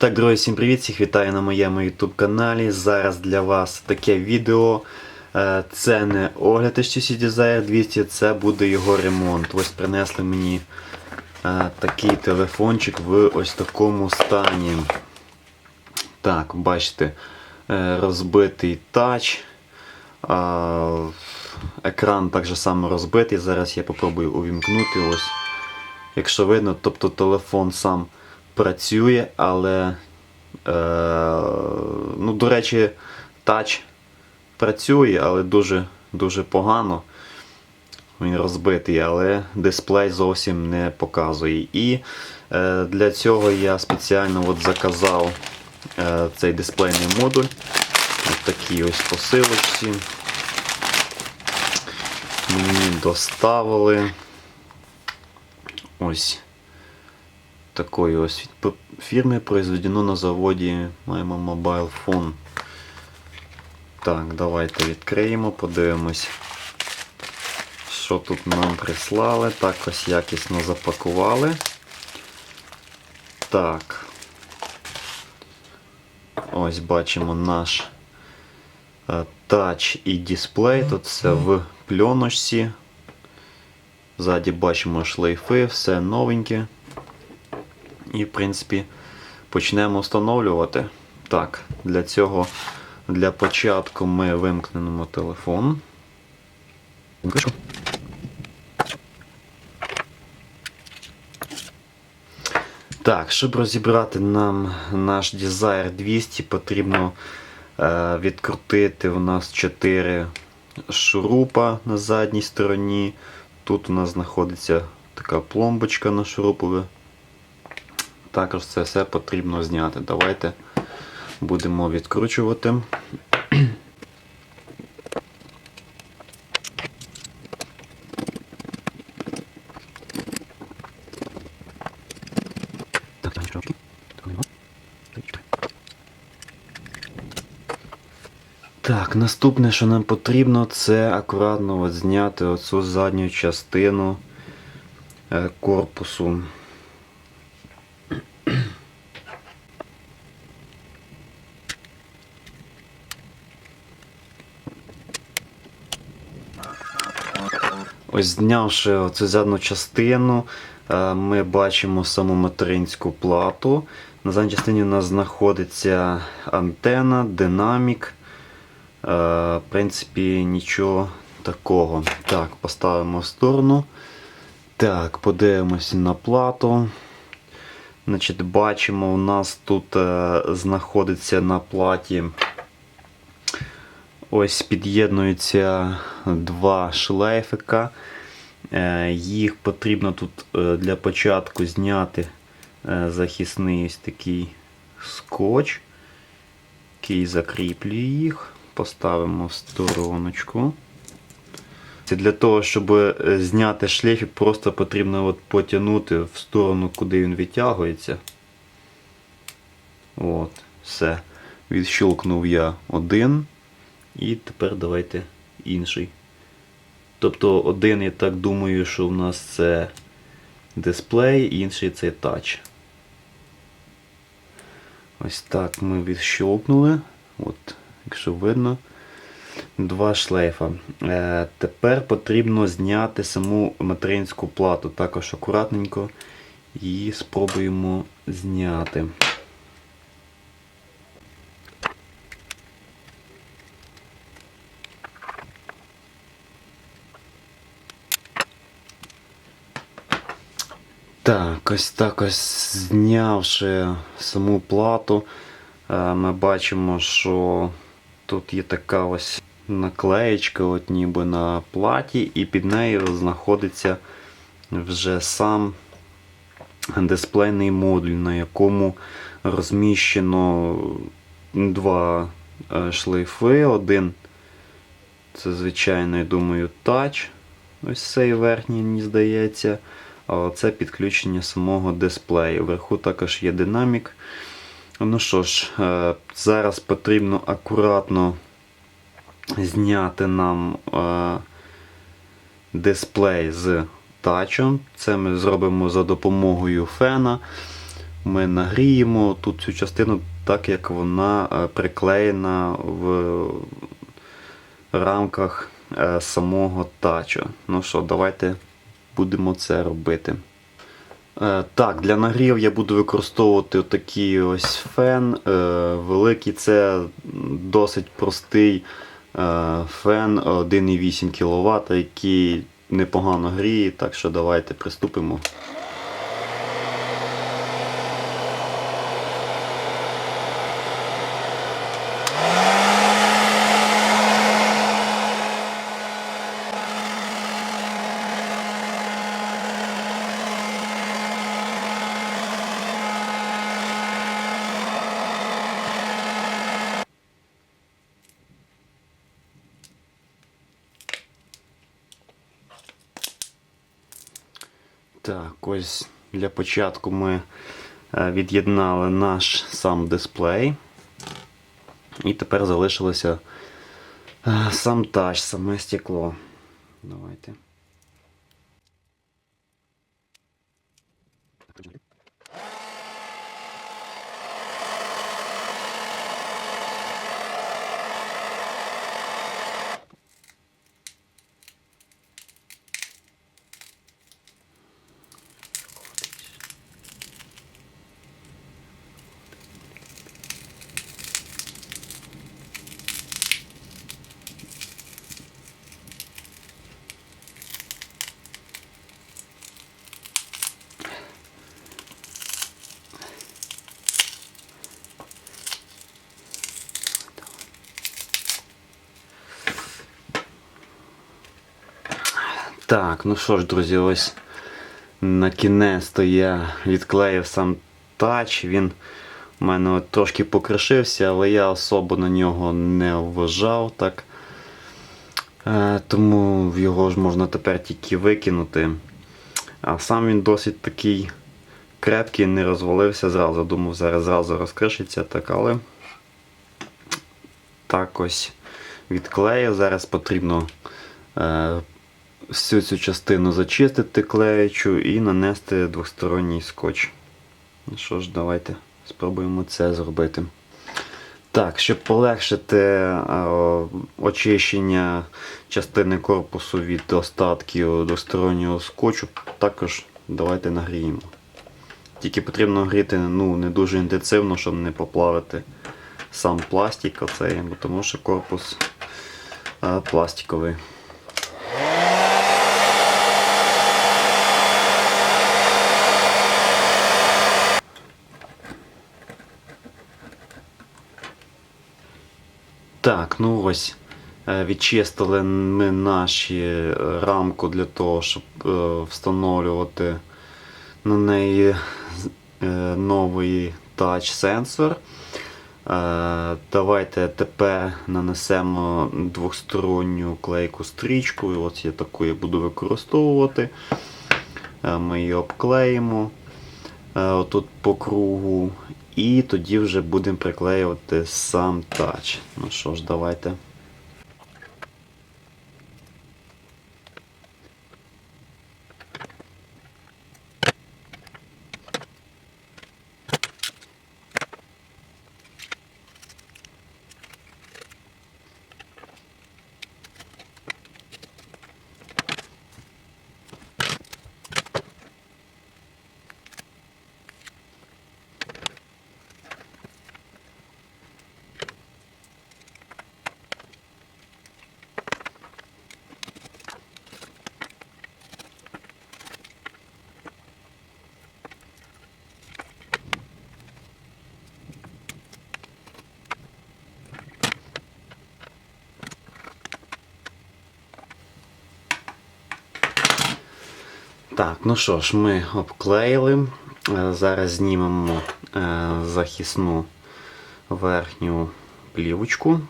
Так, друзі, всім привіт! Всіх вітаю на моєму YouTube каналі. Зараз для вас таке відео. Е, Це не огляд HTC Desire 200, це буде його ремонт. Ось принесли мені е, такий телефончик в ось такому стані. Так, бачите, е, розбитий тач. Екран так само розбитий. Зараз я попробую увімкнути. Ось. Якщо видно, тобто телефон сам працює, але, е, ну, до речі, тач працює, але дуже, дуже погано. Він розбитий, але дисплей зовсім не показує. І е, для цього я спеціально от заказав е, цей дисплейний модуль. Ось такі ось посилочці. Мені доставили. Ось такої ось фірми произведено на заводі маємо Mobile Phone. Так, давайте відкриємо, подивимось, що тут нам прислали. Так ось якісно запакували. Так. Ось бачимо наш е, тач і дисплей. Тут все в пленочці. Ззаді бачимо шлейфи, все новеньке. І, в принципі, почнемо встановлювати. Так, для цього, для початку ми вимкнемо телефон. Так, щоб розібрати нам наш Desire 200, потрібно е, відкрутити у нас 4 шурупа на задній стороні. Тут у нас знаходиться така пломбочка на шурупове. Також це все потрібно зняти. Давайте будемо відкручувати. Так, наступне, що нам потрібно, це акуратно от зняти оцю задню частину е, корпусу. Знявши оцю задню частину, е, ми бачимо саму материнську плату. На задній частині у нас знаходиться антена, динамік. Е, В принципі, нічого такого. Так, поставимо в сторону. Так, подивимося на плату. Значить, Бачимо, у нас тут е, знаходиться на платі. Ось під'єднуються два шлейфика. Е, Їх потрібно тут е, для початку зняти е, захисний ось такий скотч, який закріплює їх. Поставимо в стороночку. Для того, щоб зняти шлейфик, просто потрібно от потягнути в сторону, куди він відтягується. От, все. Відщелкнув я один. І тепер давайте інший. Тобто один, я так думаю, що в нас це дисплей, інший це тач. Ось так ми відщолкнули. От, якщо видно, два шлейфа. Е, тепер потрібно зняти саму материнську плату. Також акуратненько її спробуємо зняти. Так, ось так ось знявши саму плату, е, ми бачимо, що тут є така ось наклеєчка, от ніби на платі, і під нею знаходиться вже сам дисплейний модуль, на якому розміщено два е, шлейфи. Один це, звичайно, я думаю, тач. Ось цей верхній, мені здається. Це підключення самого дисплею. Вверху також є динамік. Ну що ж, е, зараз потрібно акуратно зняти нам е, дисплей з тачом. Це ми зробимо за допомогою фена. ми нагріємо тут цю частину так, як вона е, приклеєна в рамках самого тачу. Ну що, давайте будемо це робити. Е, Так, для нагрів я буду використовувати такий ось фен. е, Великий це досить простий е, фен 1,8 кВт, який непогано гріє, так що давайте приступимо. Так, ось для початку ми е, від'єднали наш сам дисплей. І тепер залишилося е, сам тач, саме стекло. Давайте. Так, ну що ж, друзі, ось на кінець я відклеїв сам тач. Він у мене трошки покришився, але я особо на нього не вважав. так. Е, тому його ж можна тепер тільки викинути. А сам він досить такий крепкий, не розвалився зразу. Думав, зараз зразу розкришиться, так, але так ось відклеїв. Зараз потрібно е, всю цю частину зачистити клеючу і нанести двосторонній скотч. Ну що ж, давайте спробуємо це зробити. Так, щоб полегшити е, очищення частини корпусу від остатків двостороннього скотчу, також давайте нагріємо. Тільки потрібно гріти ну, не дуже інтенсивно, щоб не поплавити сам пластик, оцей, тому що корпус е, пластиковий. Так, ну ось е, відчистили ми наші е, рамку для того, щоб е, встановлювати на неї новий тач-сенсор. Давайте тепер нанесемо двосторонню клейку стрічку. І От я таку я буду використовувати. Ми її обклеїмо отут по кругу. І тоді вже будемо приклеювати сам тач. Ну що ж, давайте. Так, ну що ж, ми обклеїли. Е, Зараз знімемо е, захисну верхню плівочку.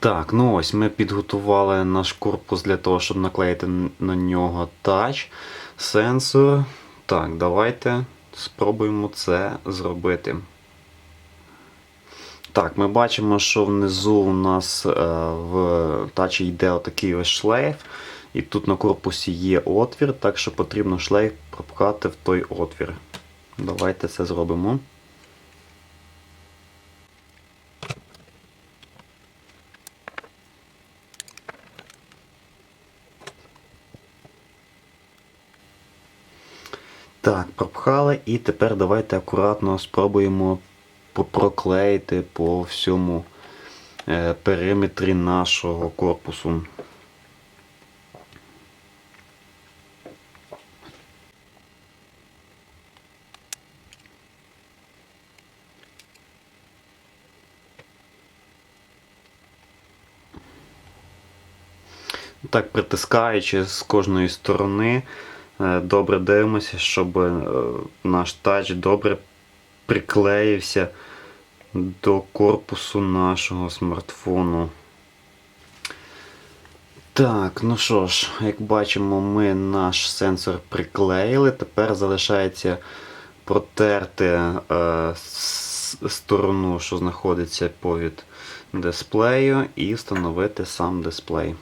Так, ну ось ми підготували наш корпус для того, щоб наклеїти на нього тач, сенсор. Так, давайте спробуємо це зробити. Так, ми бачимо, що внизу у нас е, в тачі йде отакий ось шлейф, і тут на корпусі є отвір, так що потрібно шлейф пропхати в той отвір. Давайте це зробимо. Так, пропхали, і тепер давайте акуратно спробуємо попроклеїти по всьому е, периметрі нашого корпусу. Так, притискаючи з кожної сторони, добре дивимося, щоб е, наш тач добре приклеївся до корпусу нашого смартфону. Так, ну що ж, як бачимо, ми наш сенсор приклеїли. Тепер залишається протерти е, сторону, що знаходиться повід дисплею, і встановити сам дисплей.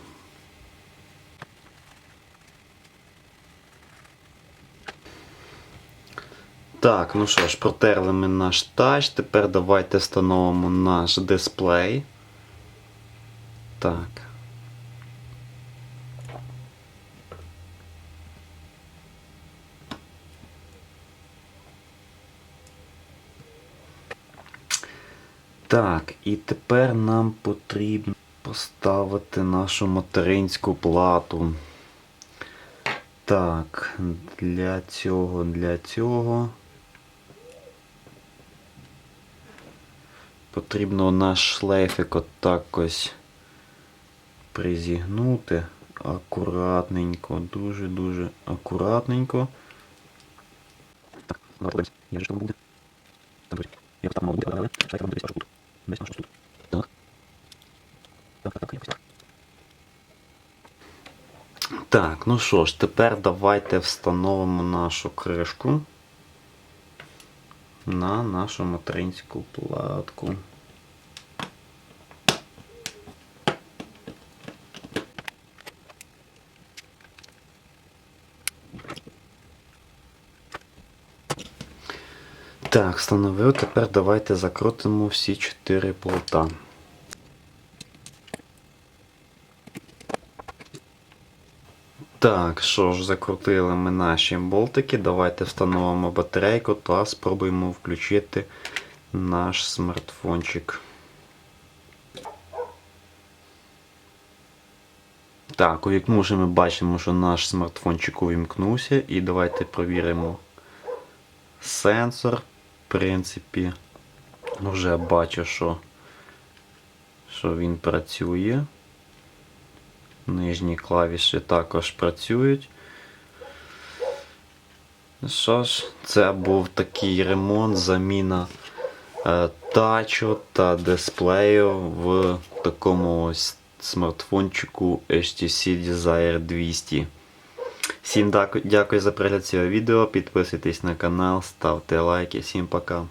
Так, ну що ж, протерли ми наш тач. Тепер давайте встановимо наш дисплей. Так. Так, і тепер нам потрібно поставити нашу материнську плату. Так, для цього, для цього. Потрібно наш шлейфик отак ось призігнути акуратненько, дуже-дуже акуратненько. Так, давай. Є же. Там буде. Я там але шлейфик вам дивись аж тут. Десь аж тут. Так, так, так, якось так. Так, ну що ж, тепер давайте встановимо нашу кришку на нашу материнську платку. Так, встановив. Тепер давайте закрутимо всі чотири плота. Так, що ж, закрутили ми наші болтики. Давайте встановимо батарейку та спробуємо включити наш смартфончик. Так, увікнувши ми бачимо, що наш смартфончик увімкнувся. І давайте провіримо сенсор. В принципі, вже бачу, що, що він працює. Нижні клавіші також працюють. Що ж, це був такий ремонт, заміна е, тачу та дисплею в такому ось смартфончику HTC Desire 200. Всім дякую за перегляд цього відео. Підписуйтесь на канал, ставте лайки. Всім пока.